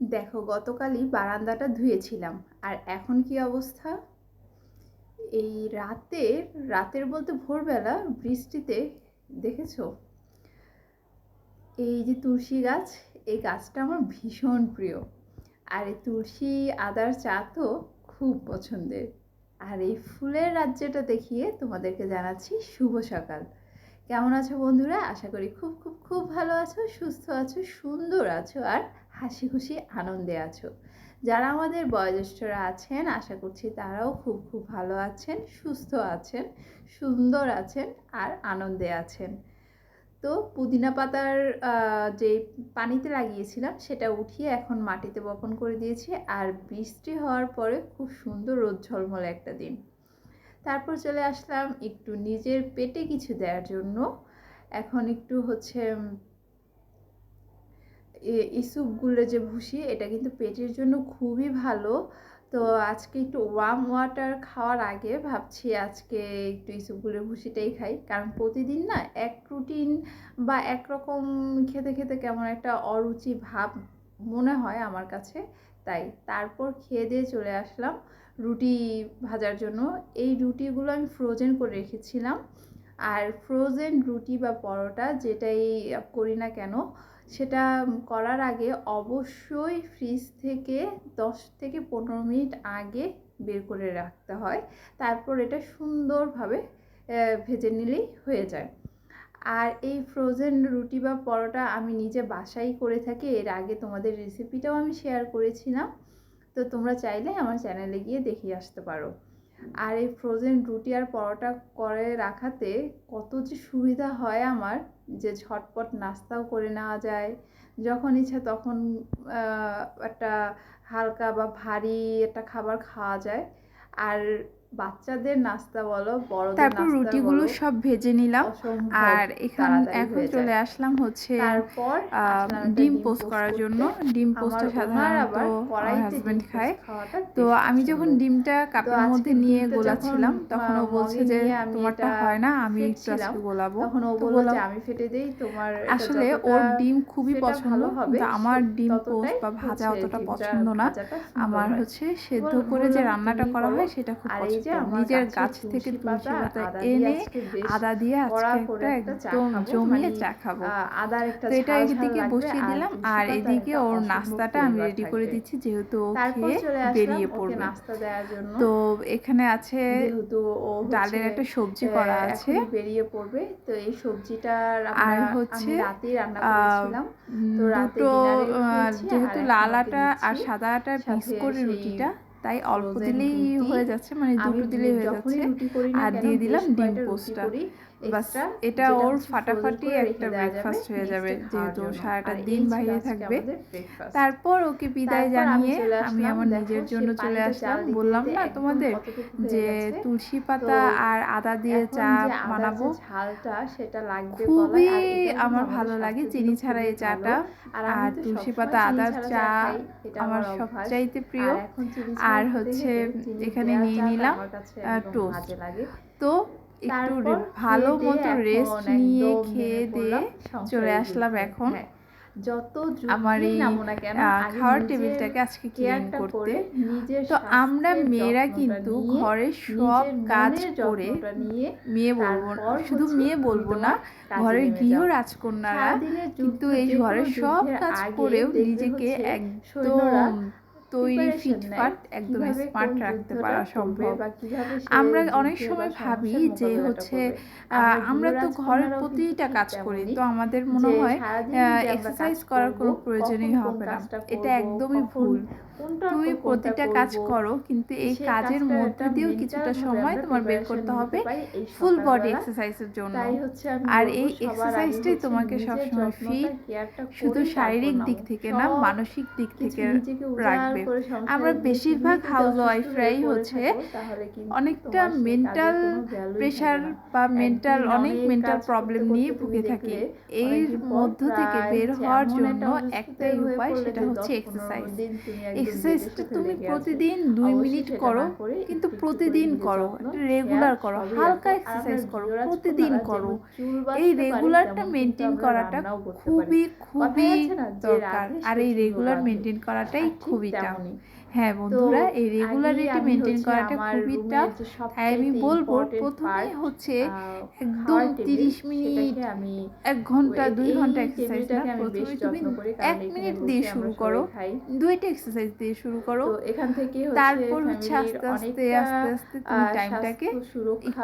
দেখো, গতকালই বারান্দাটা ধুয়েছিলাম। আর এখন কি অবস্থা? এই রাতে, রাতের বলতে ভোরবেলা বৃষ্টিতে, দেখেছ? এই যে তুলসী গাছ, এই গাছটা আমার ভীষণ প্রিয়। আর এই তুলসী আদার চা তো খুব পছন্দের। আর এই ফুলের রাজ্যটা দেখিয়ে তোমাদেরকে জানাচ্ছি শুভ সকাল। কেমন আছো বন্ধুরা? আশা করি খুব খুব খুব ভালো আছো, সুস্থ আছো, সুন্দর আছো, আর হাসি খুশি আনন্দে আছো। যারা আমাদের বয়োজ্যেষ্ঠরা আছেন, আশা করছি তারাও খুব খুব ভালো আছেন, সুস্থ আছেন, সুন্দর আছেন আর আনন্দে আছেন। তো পুদিনা পাতার যে পানিতে লাগিয়েছিলাম সেটা উঠিয়ে এখন মাটিতে বপন করে দিয়েছি আর বৃষ্টি হওয়ার পরে খুব সুন্দর রোদ ঝলমলে একটা দিন। তারপর চলে আসলাম একটু নিজের পেটে কিছু দেওয়ার জন্য। এখন একটু হচ্ছে ইসুপগুলো যে ভুসি, এটা কিন্তু পেটের জন্য খুবই ভালো। তো আজকে একটু ওয়ার্ম ওয়াটার খাওয়ার আগে ভাবছি আজকে একটু ইসুপগুলোর ভুসিটাই খাই। কারণ প্রতিদিন না এক রুটিন বা একরকম খেতে খেতে কেমন একটা অরুচি ভাব মনে হয় আমার কাছে। তাই তারপর খেয়ে দিয়ে চলে আসলাম রুটি ভাজার জন্য। এই রুটিগুলো আমি ফ্রোজেন করে রেখেছিলাম। আর ফ্রোজেন রুটি বা পরোটা যেটাই করি না কেন, সেটা করার আগে অবশ্যই ফ্রিজ থেকে দশ থেকে পনেরো মিনিট আগে বের করে রাখতে হয়। তারপর এটা সুন্দরভাবে ভেজে নিলেই হয়ে যায়। আর এই ফ্রোজেন রুটি বা পরোটা আমি নিজে বাসাই করে থাকি, এর আগে তোমাদের রেসিপিটাও আমি শেয়ার করেছিলাম। তো তোমরা চাইলে আমার চ্যানেলে গিয়ে দেখিয়ে আসতে পারো। আর এই ফ্রোজেন রুটি আর পরোটা করে রাখাতে কত যে সুবিধা হয় আমার যে ঝটপট নাস্তাও করে নেওয়া যায়। যখন ইচ্ছা তখন একটা হালকা বা ভারী একটা খাবার খাওয়া যায়। আর বাচ্চাদের নাস্তা বলো বড় তারপর রুটিগুলো সব ভেজে নিলাম। আর এখান এখন চলে আসলাম হচ্ছে তারপর ডিম পোস্ট করার জন্য। ডিম পোস্টটা সাধারণত হাজবেন্ড খায়। তো আমি যখন ডিমটা কাপের মধ্যে নিয়ে গোলাচ্ছিলাম তখন ও বলছে যে তোমারটা হয় না আমি একটু আজকে গোলাবো। তখন ও বলল আমি ফেটে দেই তোমার আসলে ওর ডিম খুবই পছন্দ হবে আমার ডিম পোস্ট বা ভাজা অতটা পছন্দ না। আমার হচ্ছে সেদ্ধ করে যে রান্নাটা করা হয় সেটা খুব পছন্দ নিজের গাছ থেকে তুলসী পাতা এনে আদা দিয়ে আজকে একটা একদম জমিয়ে চা খাব। তো এটা এদিকে বসিয়ে দিলাম আর এদিকে ওর নাস্তাটা আমি রেডি করে দিচ্ছি যেহেতু ও খেয়ে বেরিয়ে পড়বে। তো এখানে আছে যেহেতু ও ডালের একটা সবজি করা আছে। বেরিয়ে পড়বে। তো এই সবজিটা আর হচ্ছে দুটো যেহেতু লাল আটা আর সাদা আটা মিক্স করে রুটিটা। তাই অল্প দিলেই হয়ে যাচ্ছে মানে দুটো দিলেই হয়ে যাচ্ছে। আর দিয়ে দিলাম ডিম পোস্টটা। বাস এটা ওর ফাটাফাটি একটা ব্রেকফাস্ট হয়ে যাবে। যেহেতু সারাটা দিন বাইরে থাকবে। তারপর ওকে বিদায় জানিয়ে আমি আমার নিজের জন্য চলে আসলাম। বললাম না তোমাদের যে তুলসী পাতা আর আদা দিয়ে চা বানাবো ঝালটা সেটা লাগবে খুবই আমার ভালো লাগে চিনি ছাড়া এই চাটা। আর তুলসী পাতা আদার চা আমার সবচাইতে প্রিয়। আর হচ্ছে এখানে নিয়ে নিলাম টোস্ট। তো একটু ভালো মতো রেস্ট নিয়ে খেয়ে দিয়ে চলে আসলাম এখন। হ্যাঁ, যত আমার এই খাওয়ার টেবিলটাকে আজকে ক্লিন করতে। তো আমরা মেয়েরা কিন্তু ঘরের সব কাজ করে মেয়ে বলব শুধু মেয়ে বলব না ঘরের গৃহ রাজকন্যারা কিন্তু এই ঘরের সব কাজ করেও নিজেকে একদম তৈরি ফিটফাট একদম স্মার্ট রাখতে পারা সম্ভব। আমরা অনেক সময় ভাবি যে হচ্ছে আমরা তো ঘরের প্রতিটা কাজ করি তো আমাদের মনে হয় এক্সারসাইজ করার কোনো প্রয়োজনই হবে না। এটা একদমই ভুল। তুই প্রতিটা কাজ করো কিন্তু এই কাজের মধ্যে দিয়েও কিছুটা সময় তোমার বের করতে হবে ফুল বডি এক্সারসাইজের জন্য। আর এই এক্সারসাইজটাই তোমাকে সবসময় ফিট শুধু শারীরিক দিক থেকে না মানসিক দিক থেকে রাখবে। থাকবে আমরা বেশিরভাগ হাউস ওয়াইফরাই হচ্ছে অনেকটা মেন্টাল প্রেশার বা মেন্টাল অনেক মেন্টাল প্রবলেম নিয়ে ভুগে থাকি। এর মধ্য থেকে বের হওয়ার জন্য একটাই উপায় সেটা হচ্ছে এক্সারসাইজ এক্সারসাইজটা তুমি প্রতিদিন দুই মিনিট করো কিন্তু প্রতিদিন করো রেগুলার করো হালকা এক্সারসাইজ করো প্রতিদিন করো। এই রেগুলারটা মেনটেন করাটা খুবই খুবই দরকার। আর এই রেগুলার মেনটেন করাটাই খুবই হ্যাঁ বন্ধুরা এই রেগুলারিটি মেনটেন করাটা খুবই টাফ তাই আমি বলব প্রথমে হচ্ছে একদম তিরিশ মিনিট আমি এক ঘণ্টা দুই ঘণ্টা এক্সারসাইজ না প্রথমে তুমি এক মিনিট দিয়ে শুরু করো দুইটা এক্সারসাইজ দিয়ে শুরু করো। এখান থেকে তারপর হচ্ছে আস্তে আস্তে আস্তে আস্তে তুমি টাইমটাকে একটু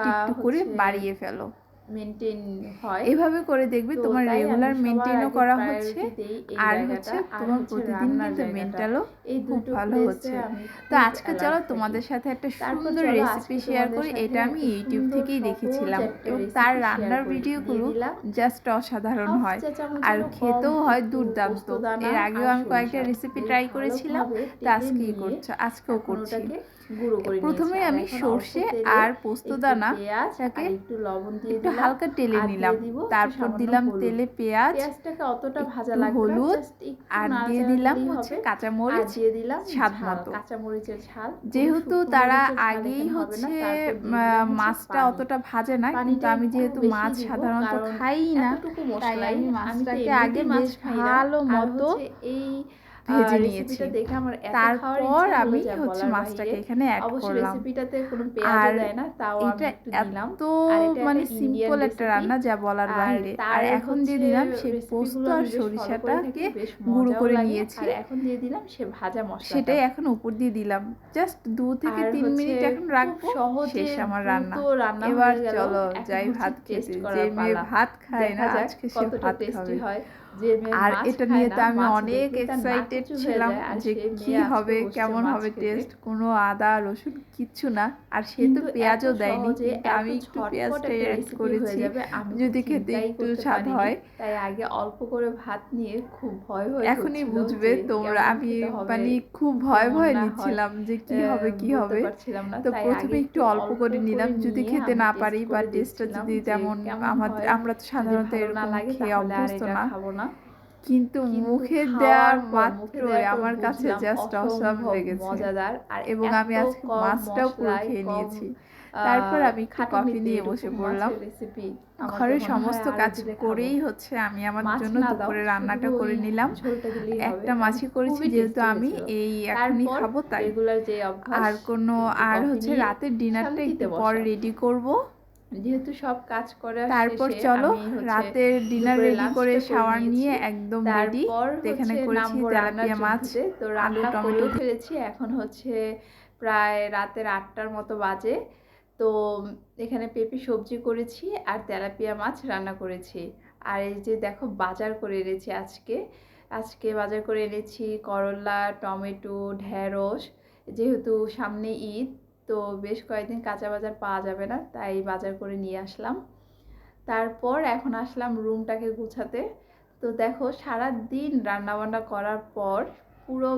একটু করে বাড়িয়ে ফেলো। মেনটেন হয়। এভাবে করে দেখবে তোমার রেগুলার মেনটেনও করা হচ্ছে আর হচ্ছে তোমার প্রতিদিন কিন্তু মেন্টালও খুব ভালো হচ্ছে। তো আজকে চলো তোমাদের সাথে একটা সুন্দর রেসিপি শেয়ার করি। এটা আমি ইউটিউব থেকেই দেখেছিলাম এবং তার রান্নার ভিডিওগুলো জাস্ট অসাধারণ হয়। আর খেতেও হয় দুর্দান্ত। এর আগেও আমি কয়েকটা রেসিপি ট্রাই করেছিলাম। তো আজকেই করছ? আজকেও করছি। প্রথমে আমি সর্ষে আর পোস্ত দানা তাকে একটু লবণ দিয়ে একটু হালকা টেলে নিলাম। তারপর দিলাম তেলে পেঁয়াজ পেঁয়াজটাকে অতটা ভাজা লাগবে হলুদ আর দিয়ে দিলাম হচ্ছে কাঁচা মরিচ দিয়ে দিলাম স্বাদ মতো। ঝাল। যেহেতু তারা আগেই হচ্ছে মাছটা অতটা ভাজে না কিন্তু আমি যেহেতু মাছ সাধারণত খাই না তাই আমি মাছটাকে আগে বেশ ভালো মতো এই ভেজে নিয়েছি। দেখে আমার তারপর আমি হচ্ছে মাছটাকে এখানে অ্যাড করলাম। রেসিপিটাতে কোনো পেঁয়াজ দেয় না তাও এটা এত মানে সিম্পল একটা রান্না যা বলার বাইরে। আর এখন দিয়ে দিলাম সেই পোস্ত আর সরিষাটাকে গুঁড়ো করে নিয়েছি। এখন দিয়ে দিলাম সে ভাজা মশলা সেটাই এখন উপর দিয়ে দিলাম। জাস্ট দু থেকে তিন মিনিট এখন রাখব। শেষ আমার রান্না। এবার চলো যাই ভাত খেতে। যে মেয়ে ভাত খায় না আজকে সে ভাত খাবে। আর এটা নিয়ে তো আমি অনেক এক্সাইটেড ছিলাম যে কি হবে কেমন হবে টেস্ট কোনো আদা রসুন কিচ্ছু না। আর সে তো পেঁয়াজও দেয়নি আমি একটু পেঁয়াজটা অ্যাড করেছি। যদি খেতে একটু স্বাদ হয়। তাই আগে অল্প করে ভাত নিয়ে খুব ভয় হয়ে এখনই বুঝবে তোমরা। আমি মানে খুব ভয় ভয় নিচ্ছিলাম যে কি হবে কি হবে। তো প্রথমে একটু অল্প করে নিলাম যদি খেতে না পারি বা টেস্টটা যদি তেমন আমাদের আমরা তো সাধারণত এরকম খেয়ে অভ্যস্ত না। কিন্তু মুখে দেওয়ার মাত্রই আমার কাছে জাস্ট অসম লেগেছে মজাদার আর এবং আমি আজকে মাছটাও পুরো খেয়ে নিয়েছি। তারপর আমি একটু কফি নিয়ে বসে পড়লাম। ঘরের সমস্ত কাজ করেই হচ্ছে আমি আমার জন্য দুপুরে রান্নাটা করে নিলাম। একটা মাছই করেছি যেহেতু আমি এই এখনই খাব তাই। আর কোনো আর হচ্ছে রাতের ডিনারটা একটু পর রেডি করব। যেহেতু সব কাজ করে তারপর চলো রাতের ডিনার রেডি করে শাওয়ার নিয়ে একদম রেডি এখানে করেছি তেলাপিয়া মাছ তো রান্না টমেটো ফেলেছি। এখন হচ্ছে প্রায় রাতের আটটার মতো বাজে। তো এখানে পেঁপে সবজি করেছি আর তেলাপিয়া মাছ রান্না করেছি। আর এই যে দেখো বাজার করে এনেছি আজকে। আজকে বাজার করে এনেছি করলা টমেটো ঢেঁড়স। যেহেতু সামনে ঈদ তো বেশ কয়েকদিন কাঁচা বাজার পাওয়া যাবে না, তাই বাজার করে নিয়ে আসলাম। তারপর এখন আসলাম রুমটাকে গুছাতে। তো দেখো সারা দিন রান্নাবান্না করার পর পুরো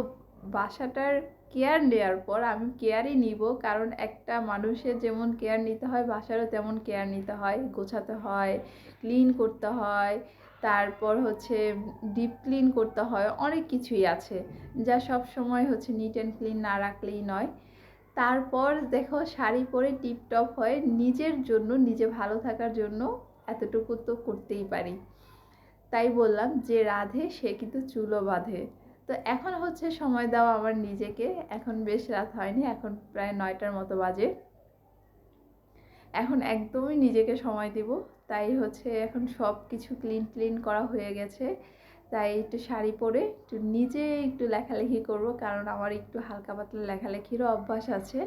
বাসাটার কেয়ার নেওয়ার পর আমি কেয়ারই নিব, কারণ একটা মানুষের যেমন কেয়ার নিতে হয়, বাসারও তেমন কেয়ার নিতে হয়। গোছাতে হয়, ক্লিন করতে হয়, তারপর হচ্ছে ডিপ ক্লিন করতে হয়, অনেক কিছুই আছে, যা সব সময় হচ্ছে নিট অ্যান্ড ক্লিন না রাখলেই নয়। তারপর দেখো শাড়ি পরে টিপটপ হয়ে নিজের জন্য, নিজে ভালো থাকার জন্য এতটুকু তো করতেই পারি। তাই বললাম যে রাধে, সে কিন্তু চুলো বাঁধে। তো এখন হচ্ছে সময় দেওয়া আমার নিজেকে। এখন বেশ রাত হয়নি, এখন প্রায় নয়টার মতো বাজে। এখন একদমই নিজেকে সময় দিব। তাই হচ্ছে এখন সব কিছু ক্লিন ক্লিন করা হয়ে গেছে। তাই একটু শাড়ি পরে একটু নিজে একটু লেখালেখি করব, কারণ আমার একটু হালকা পাতলা লেখালেখিরও অভ্যাস আছে।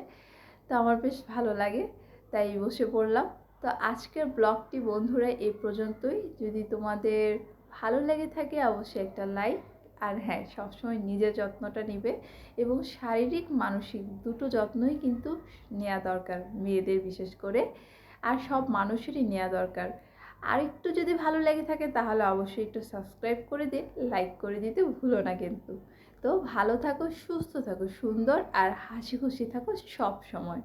তো আমার বেশ ভালো লাগে, তাই বসে পড়লাম। তো আজকের ব্লগটি বন্ধুরা এই পর্যন্তই। যদি তোমাদের ভালো লেগে থাকে অবশ্যই একটা লাইক, আর হ্যাঁ সবসময় নিজের যত্নটা নিবে এবং শারীরিক, মানসিক দুটো যত্নই কিন্তু নেওয়া দরকার মেয়েদের বিশেষ করে, আর সব মানুষেরই নেওয়া দরকার। আর একটু যদি ভালো লেগে থাকে তাহলে অবশ্যই একটু সাবস্ক্রাইব করে দিন লাইক করে দিতে ভুলো না কিন্তু। তো ভালো থাকো, সুস্থ থাকো, সুন্দর আর হাসি খুশি থাকো সব সময়